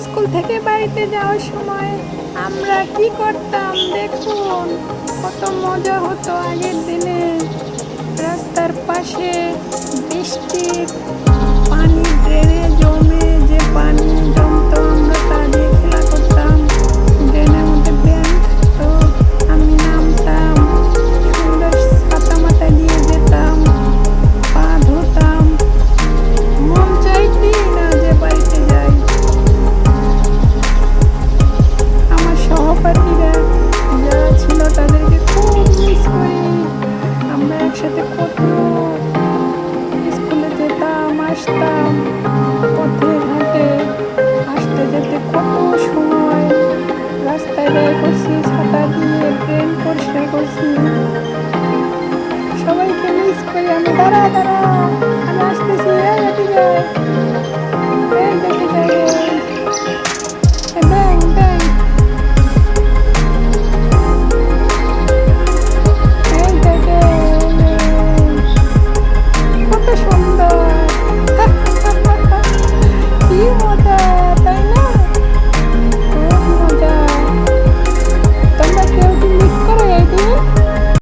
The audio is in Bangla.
স্কুল থেকে বাড়িতে যাওয়ার সময় আমরা কি করতাম? দেখুন, কত মজা হতো আগের দিনে। রাস্তার পাশে বৃষ্টির একসাথে কত স্কুলে যেতাম, আসতাম, পথে ঘাটে আসতে যেতে কত সময়। রাস্তায় ব্যয় করছি, ছাতা দিয়ে ট্রেন পরিষ্কার করছি। সবাইকে মিস করি, আমি, দাঁড়া দাঁড়া।